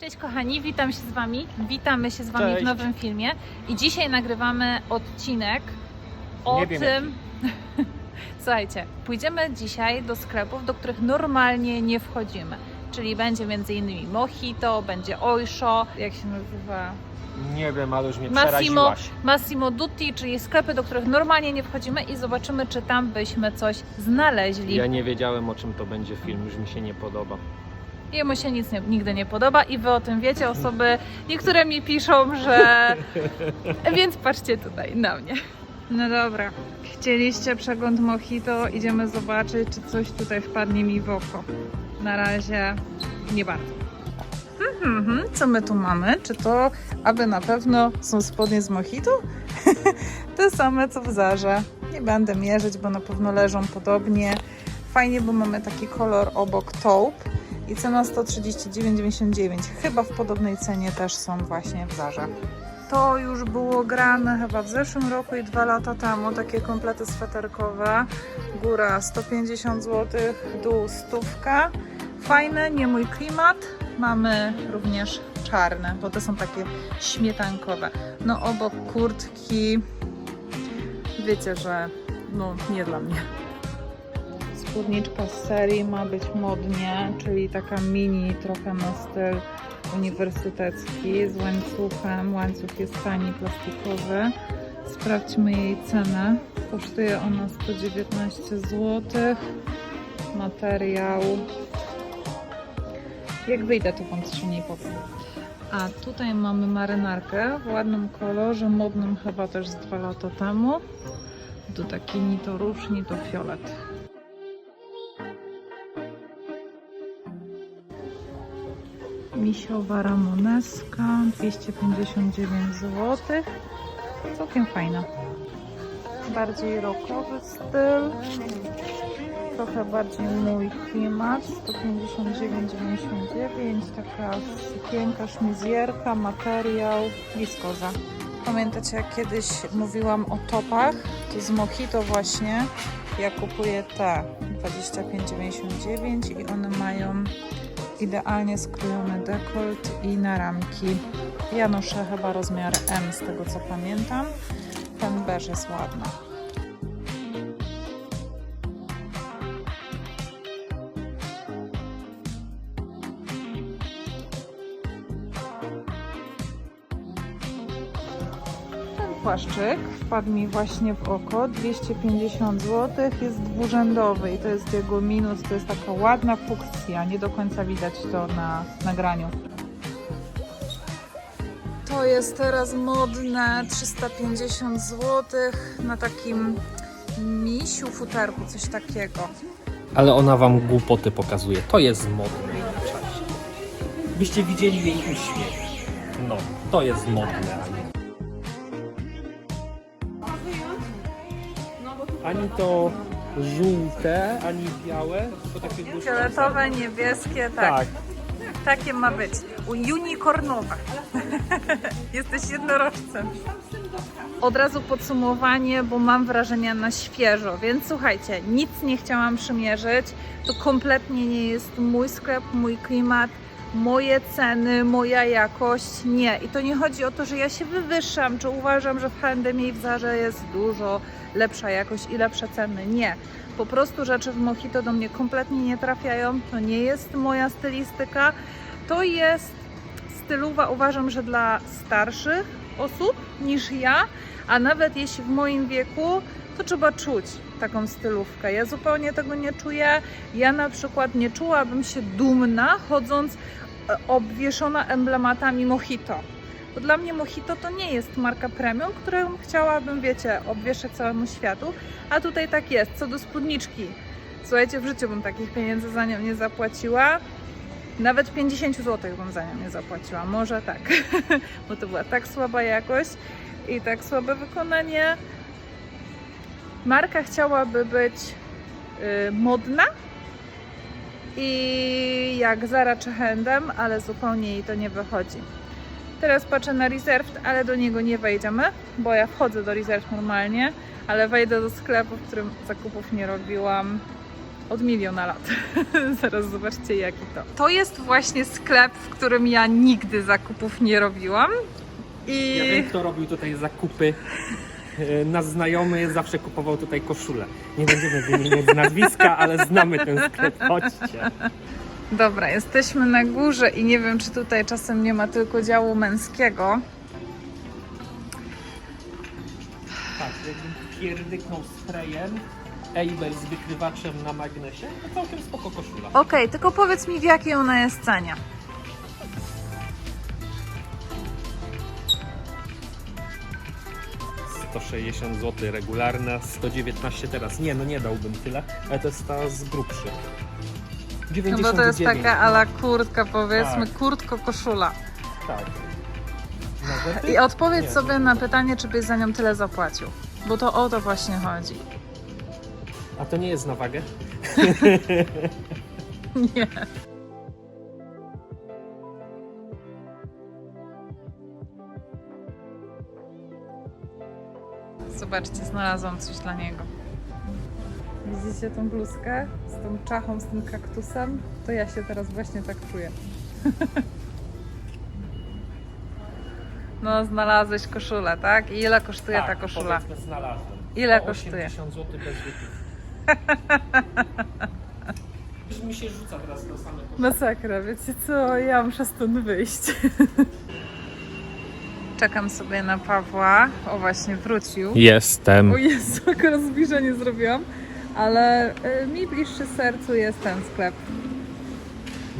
Cześć kochani, witam się z Wami. Witamy się z Wami Cześć. w nowym filmie. I dzisiaj nagrywamy odcinek o Nie wiem tym. Słuchajcie, pójdziemy dzisiaj do sklepów, do których normalnie nie wchodzimy. Czyli będzie m.in. Mojito, będzie Oysho, jak się nazywa? Nie wiem, ale już mnie Massimo, przeraziłaś. Massimo Dutti, czyli sklepy, do których normalnie nie wchodzimy i zobaczymy, czy tam byśmy coś znaleźli. Ja nie wiedziałem o czym to będzie film, już mi się nie podoba. Jemu się nic nie, nigdy nie podoba i wy o tym wiecie, osoby, niektóre mi piszą, że... Więc patrzcie tutaj na mnie. No dobra, chcieliście przegląd Mojito, idziemy zobaczyć, czy coś tutaj wpadnie mi w oko. Na razie nie bardzo. Mhm, mhm. Co my tu mamy? Czy to, aby na pewno są spodnie z Mojito? Te same co w Zarze. Nie będę mierzyć, bo na pewno leżą podobnie. Fajnie, bo mamy taki kolor obok taupe i cena 139,99. Chyba w podobnej cenie też są właśnie w Zarze. To już było grane chyba w zeszłym roku i dwa lata temu, takie komplety sweterkowe. Góra 150 zł, dół stówka. Fajne, nie mój klimat. Mamy również czarne, bo te są takie śmietankowe. No obok kurtki, wiecie, że no nie dla mnie. Spódniczka z serii ma być modnie, czyli taka mini, trochę na styl uniwersytecki z łańcuchem. Łańcuch jest tani, plastikowy. Sprawdźmy jej cenę. Kosztuje ona 119 zł. Materiał. Jak wyjdę, to Wam strzelnie powiem. A tutaj mamy marynarkę w ładnym kolorze, modnym chyba też z dwa lata temu. Tu taki ni to róż, ni to fiolet. Misiowa ramoneska, 259 zł. Całkiem fajna. Bardziej rockowy styl. Trochę bardziej mój klimat. 159,99. Taka sukienka, szmizjerka, materiał, wiskoza. Pamiętacie, jak kiedyś mówiłam o topach? To z Mojito właśnie ja kupuję te 25,99 i one mają idealnie skrojony dekolt i naramki. Ja noszę chyba rozmiar M z tego co pamiętam. Ten beż jest ładny. Płaszczyk wpadł mi właśnie w oko, 250 zł, jest dwurzędowy i to jest jego minus, to jest taka ładna fuksja, nie do końca widać to na nagraniu. To jest teraz modne, 350 zł na takim misiu futerku, coś takiego. Ale ona wam głupoty pokazuje. To jest modne czasie. Byście widzieli jej uśmiech. No, to jest modne. Ani to żółte, ani białe, tylko takie. Fioletowe, niebieskie, tak. Tak. Takie ma być. Unicornowe. Jesteś jednorożcem. Od razu podsumowanie, bo mam wrażenia na świeżo, więc słuchajcie, nic nie chciałam przymierzyć. To kompletnie nie jest mój sklep, mój klimat, moje ceny, moja jakość. Nie. I to nie chodzi o to, że ja się wywyższam, czy uważam, że w H&M i w Zarze jest dużo lepsza jakość i lepsze ceny. Nie. Po prostu rzeczy w Mojito do mnie kompletnie nie trafiają. To nie jest moja stylistyka. To jest stylowa, uważam, że dla starszych osób niż ja, a nawet jeśli w moim wieku, to trzeba czuć taką stylówkę. Ja zupełnie tego nie czuję. Ja na przykład nie czułabym się dumna chodząc obwieszona emblematami Mojito. Bo dla mnie Mojito to nie jest marka premium, którą chciałabym, wiecie, obwieszać całemu światu. A tutaj tak jest. Co do spódniczki. Słuchajcie, w życiu bym takich pieniędzy za nią nie zapłaciła. Nawet 50 zł bym za nią nie zapłaciła. Może tak. Bo to była tak słaba jakość i tak słabe wykonanie. Marka chciałaby być y, modna i jak Zara czy H&M, ale zupełnie jej to nie wychodzi. Teraz patrzę na Reserved, ale do niego nie wejdziemy, bo ja wchodzę do Reserved normalnie, ale wejdę do sklepu, w którym zakupów nie robiłam od miliona lat. Zaraz zobaczcie jaki to. To jest właśnie sklep, w którym ja nigdy zakupów nie robiłam. I Ja wiem, kto robił tutaj zakupy. E, Nasz znajomy zawsze kupował tutaj koszulę. Nie będziemy wymieniać nazwiska, ale znamy ten sklep. Chodźcie. dobra, jesteśmy na górze i nie wiem, czy tutaj czasem nie ma tylko działu męskiego. Tak, jakbym pierdyknął sprayem Able z wykrywaczem na magnesie, to całkiem spoko koszula. Okej, tylko powiedz mi w jakiej ona jest cenie. 160 zł regularna, 119 teraz. Nie, no nie dałbym tyle, ale to jest ta z grubszych. No 99. bo to jest taka ala kurtka, powiedzmy, Tak. kurtko-koszula. Tak. I odpowiedz Nie, sobie nie. na pytanie, czy byś za nią tyle zapłacił. Bo to o to właśnie chodzi. A to nie jest na wagę? Nie. Zobaczcie, znalazłam coś dla niego. Widzicie tą bluzkę z tą czachą, z tym kaktusem? To ja się teraz właśnie tak czuję. No, znalazłeś koszulę, tak? I ile kosztuje ta koszula? powiedzmy, znalazłem. Ile 180 zł bez. Już mi się rzuca teraz do samego. Masakra, wiecie co? Ja muszę stąd wyjść. Czekam sobie na Pawła. O, właśnie wrócił. Jestem. O Jezu, akurat zbliżenie zrobiłam. Ale y, mi bliższy sercu jest ten sklep.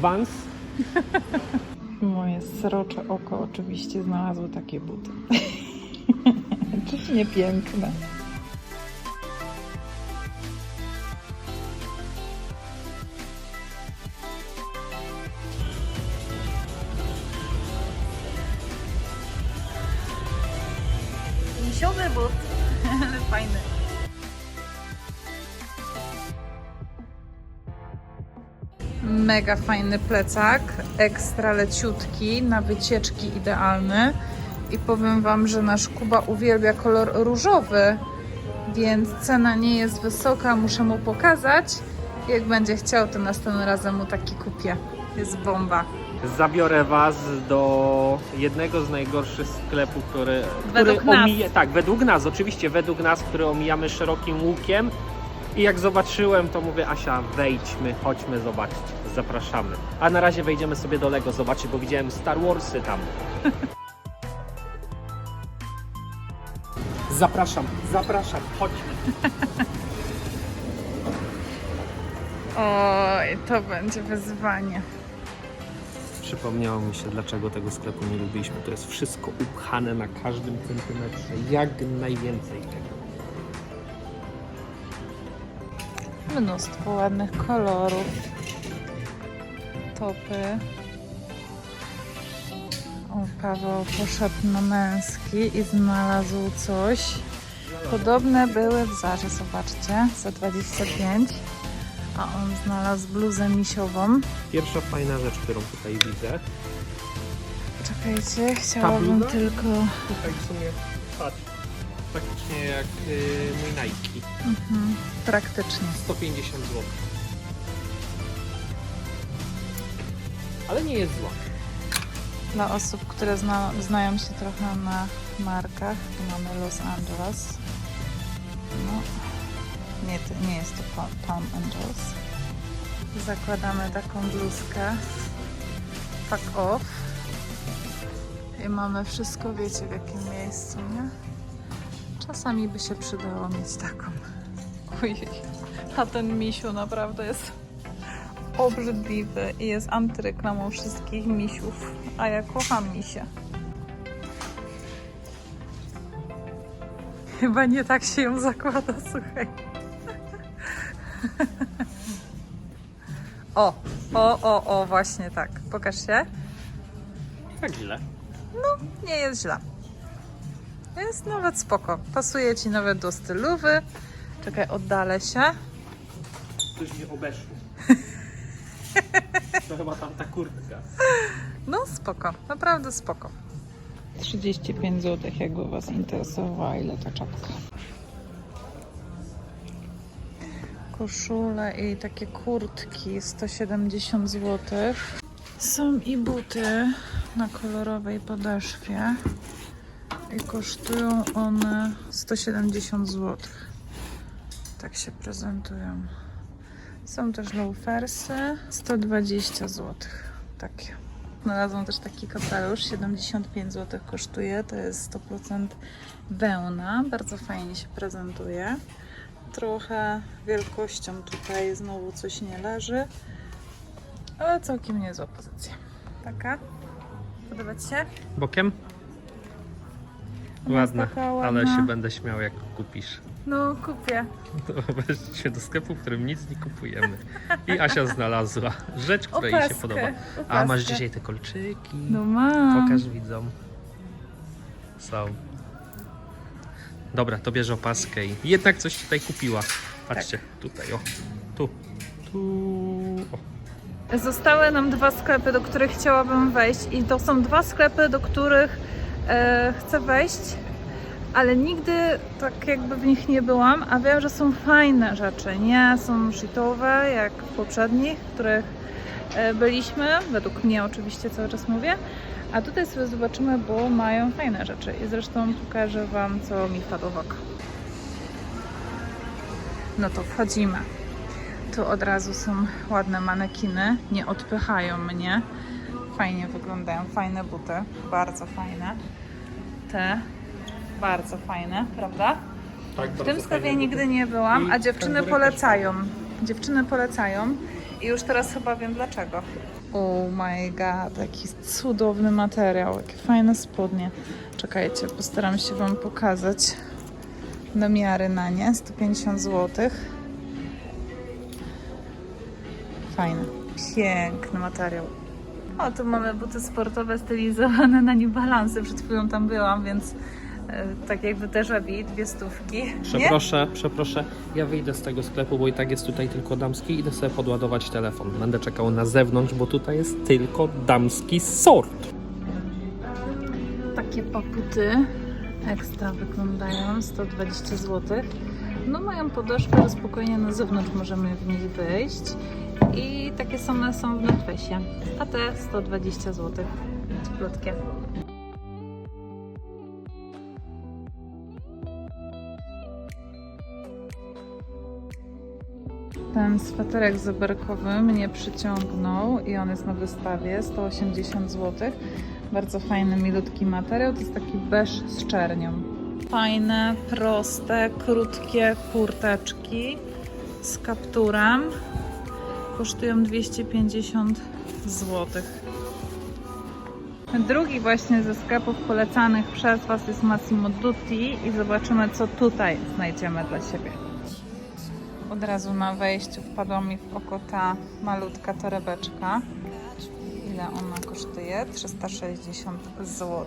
Vans? Moje srocze oko oczywiście znalazło takie buty. Czyż nie piękne? Mega fajny plecak, ekstra leciutki, na wycieczki idealny. I powiem Wam, że nasz Kuba uwielbia kolor różowy, więc cena nie jest wysoka, muszę mu pokazać. Jak będzie chciał, to następnym razem mu taki kupię. Jest bomba. Zabiorę Was do jednego z najgorszych sklepów, który, Według który nas. omija. Tak, według nas, oczywiście według nas, który omijamy szerokim łukiem. I jak zobaczyłem, to mówię, Asia, wejdźmy, chodźmy zobaczyć. Zapraszamy. A na razie wejdziemy sobie do Lego zobaczyć, bo widziałem Star Warsy tam. Zapraszam, zapraszam, chodźmy. Oj, to będzie wyzwanie. Przypomniało mi się, dlaczego tego sklepu nie lubiliśmy. To jest wszystko upchane na każdym centymetrze. Jak najwięcej tego. Mnóstwo ładnych kolorów. Topy. O, Paweł poszedł na męski i znalazł coś. Podobne były w Zarze, zobaczcie, za 25. A on znalazł bluzę misiową. Pierwsza fajna rzecz, którą tutaj widzę. Czekajcie, chciałabym tylko... Tutaj w sumie, patrz, praktycznie jak y, mój Nike. Mhm, praktycznie. 150 zł. Ale nie jest zła. Dla osób, które zna, znają się trochę na markach, tu mamy Los Angeles. No, nie, to nie jest to Palm Angels. Zakładamy taką bluzkę. Fuck off. I mamy wszystko, wiecie w jakim miejscu, nie? Czasami by się przydało mieć taką. Ojej, a ten misiu naprawdę jest obrzydliwy i jest antyreklamą wszystkich misiów, a ja kocham misie. Chyba nie tak się ją zakłada, słuchaj. O, o, o, o, właśnie tak. Pokaż się. Tak źle. Nie jest źle. Jest nawet spoko. Pasuje ci nawet do stylowy. Czekaj, oddalę się. Coś mnie obeszło. To chyba tam ta kurtka. No spoko, naprawdę spoko. 35 zł, jakby Was interesowała, ile ta czapka. koszule i takie kurtki 170 zł. Są i buty na kolorowej podeszwie i kosztują one 170 zł. Tak się prezentują. Są też loafersy 120 zł. Takie. Znalazłam też taki kapelusz, 75 zł kosztuje, to jest 100% wełna, bardzo fajnie się prezentuje. Trochę wielkością tutaj znowu coś nie leży, ale całkiem niezła pozycja. Taka? Podoba Ci się? Bokiem? Ona jest Ładne, taka ale ładna. się będę śmiał jak kupisz. No, kupię. To weźcie do sklepu, w którym nic nie kupujemy. I Asia znalazła rzecz, która jej się Opaskę, podoba. A opaskę. masz dzisiaj te kolczyki. No mam. Pokaż widzom. Są. Dobra, to bierze opaskę i jednak coś tutaj kupiła. Patrzcie, tutaj, o. Tu. Tu. O. Zostały nam dwa sklepy, do których chciałabym wejść i to są dwa sklepy, do których e, chcę wejść, ale nigdy tak jakby w nich nie byłam, a wiem, że są fajne rzeczy, nie są shitowe jak w poprzednich, w których e, byliśmy, według mnie oczywiście cały czas mówię, a tutaj sobie zobaczymy, bo mają fajne rzeczy i zresztą pokażę Wam, co mi wpadło w oko. No to wchodzimy. Tu od razu są ładne manekiny, nie odpychają mnie. Fajnie wyglądają, fajne buty, bardzo fajne. Te bardzo fajne, prawda? Tak, W tym sklepie nigdy nie byłam, a dziewczyny polecają. Dziewczyny polecają i już teraz chyba wiem dlaczego. Oh my god, jaki cudowny materiał, jakie fajne spodnie. Czekajcie, postaram się Wam pokazać domiary na nie, 150 zł. Fajny, piękny materiał. O, tu mamy buty sportowe stylizowane na New Balance. Przed chwilą tam byłam, więc e, tak jakby też robi dwie stówki. Nie? Przeproszę, przeproszę. Ja wyjdę z tego sklepu, bo i tak jest tutaj tylko damski. Idę sobie podładować telefon. Będę czekał na zewnątrz, bo tutaj jest tylko damski sort. Takie paputy ekstra wyglądają, 120 zł. No mają podeszwę, spokojnie na zewnątrz możemy w nich wyjść. I takie same są w Northface'ie. A te 120 zł. Cieplutkie. Ten sweterek zeberkowy mnie przyciągnął i on jest na wystawie 180 zł. Bardzo fajny, milutki materiał. To jest taki beż z czernią. Fajne, proste, krótkie kurteczki z kapturem. Kosztują 250 zł. Drugi właśnie ze sklepów polecanych przez Was jest Massimo Dutti i zobaczymy co tutaj znajdziemy dla siebie. Od razu na wejściu wpadła mi w oko ta malutka torebeczka. Ile ona kosztuje? 360 zł.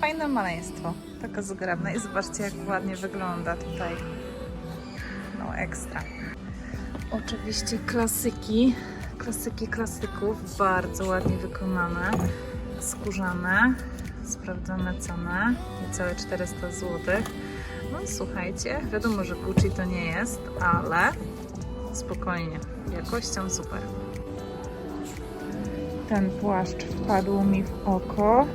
Fajne maleństwo, taka zgrabna i zobaczcie jak ładnie wygląda tutaj. No ekstra. Oczywiście klasyki, klasyki klasyków, bardzo ładnie wykonane, skórzane, sprawdzone ceny, niecałe 400 zł. No słuchajcie, wiadomo, że Gucci to nie jest, ale spokojnie, jakością super. Ten płaszcz wpadł mi w oko,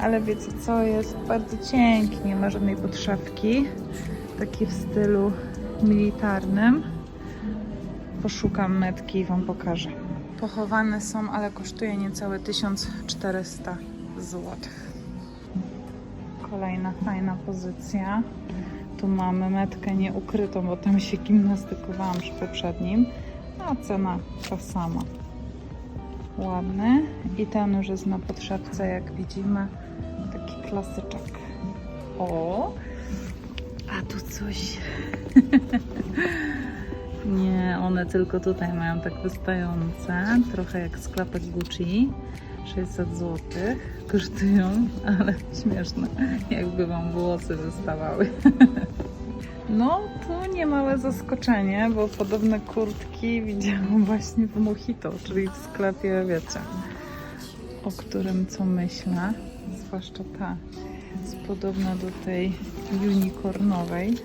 ale wiecie co, jest bardzo cienki, nie ma żadnej podszewki, taki w stylu militarnym. Poszukam metki i Wam pokażę. Pochowane są, ale kosztuje niecałe 1400 zł. Kolejna fajna pozycja. Tu mamy metkę nieukrytą, bo tam się gimnastykowałam przy poprzednim. A cena ta sama. Ładny. I ten już jest na podszewce, jak widzimy. Taki klasyczek. O! A tu coś. Nie, one tylko tutaj mają tak wystające. Trochę jak sklepek Gucci. 600 zł kosztują, ale śmieszne, jakby wam włosy wystawały. No, tu niemałe zaskoczenie, bo podobne kurtki widziałam właśnie w Mojito, czyli w sklepie, wiecie, o którym co myślę, zwłaszcza ta jest podobna do tej unicornowej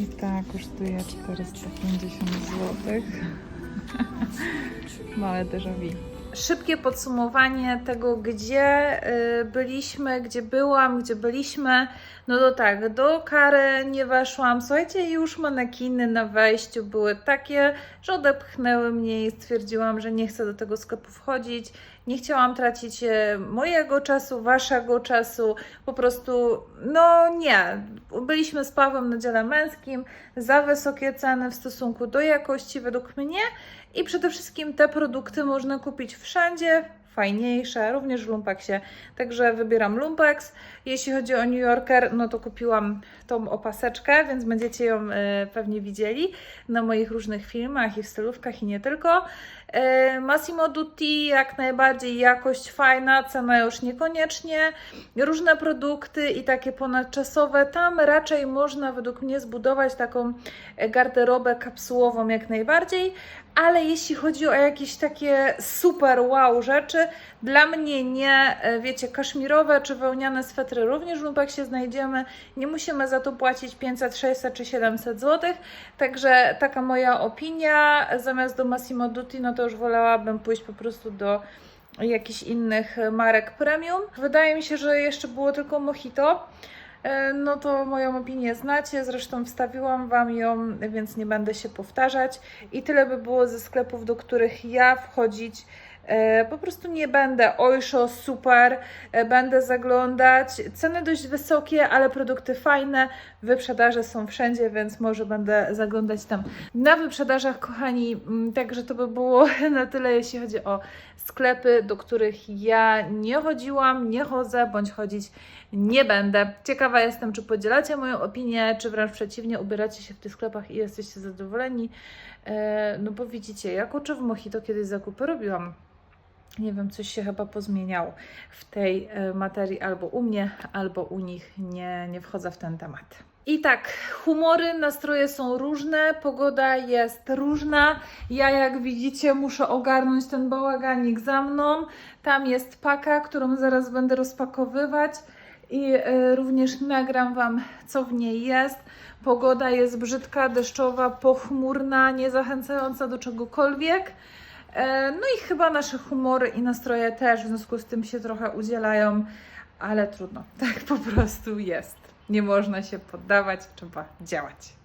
I ta kosztuje 450 zł. Małe déjà vu. Szybkie podsumowanie tego, gdzie y, byliśmy, gdzie byłam, gdzie byliśmy. No to tak, do kary nie weszłam. Słuchajcie, już manekiny na wejściu były takie, że odepchnęły mnie i stwierdziłam, że nie chcę do tego sklepu wchodzić. Nie chciałam tracić e, mojego czasu, waszego czasu. Po prostu, no nie. Byliśmy z Pawłem na dziale męskim. Za wysokie ceny w stosunku do jakości według mnie. I przede wszystkim te produkty można kupić wszędzie, fajniejsze, również w Lumpeksie. Także wybieram Lumpex. Jeśli chodzi o New Yorker, no to kupiłam tą opaseczkę, więc będziecie ją e, pewnie widzieli na moich różnych filmach i w stylówkach i nie tylko. E, Massimo Dutti jak najbardziej jakość fajna, cena już niekoniecznie. Różne produkty i takie ponadczasowe. Tam raczej można według mnie zbudować taką garderobę kapsułową jak najbardziej, ale jeśli chodzi o jakieś takie super wow rzeczy, dla mnie nie, e, wiecie, kaszmirowe czy wełniane swetry również w Lumpeksie znajdziemy. Nie musimy za to płacić 500, 600 czy 700 zł. Także taka moja opinia. Zamiast do Massimo Dutti, no to już wolałabym pójść po prostu do jakichś innych marek premium. Wydaje mi się, że jeszcze było tylko Mojito. E, No to moją opinię znacie, zresztą wstawiłam Wam ją, więc nie będę się powtarzać. I tyle by było ze sklepów, do których ja wchodzić e, po prostu nie będę. Ojszo, super, e, będę zaglądać. Ceny dość wysokie, ale produkty fajne. Wyprzedaże są wszędzie, więc może będę zaglądać tam na wyprzedażach, kochani. Mm, Także to by było na tyle, jeśli chodzi o sklepy, do których ja nie chodziłam, nie chodzę, bądź chodzić nie będę. Ciekawa jestem, czy podzielacie moją opinię, czy wręcz przeciwnie, ubieracie się w tych sklepach i jesteście zadowoleni. E, no bo widzicie, ja kurczę w Mojito kiedyś zakupy robiłam. Nie wiem, coś się chyba pozmieniało w tej e, materii albo u mnie, albo u nich. Nie, nie wchodzę w ten temat. I tak, humory, nastroje są różne, pogoda jest różna. Ja, jak widzicie, muszę ogarnąć ten bałaganik za mną. Tam jest paka, którą zaraz będę rozpakowywać i e, również nagram Wam, co w niej jest. Pogoda jest brzydka, deszczowa, pochmurna, niezachęcająca do czegokolwiek. E, No i chyba nasze humory i nastroje też w związku z tym się trochę udzielają, ale trudno, tak po prostu jest. Nie można się poddawać, trzeba działać.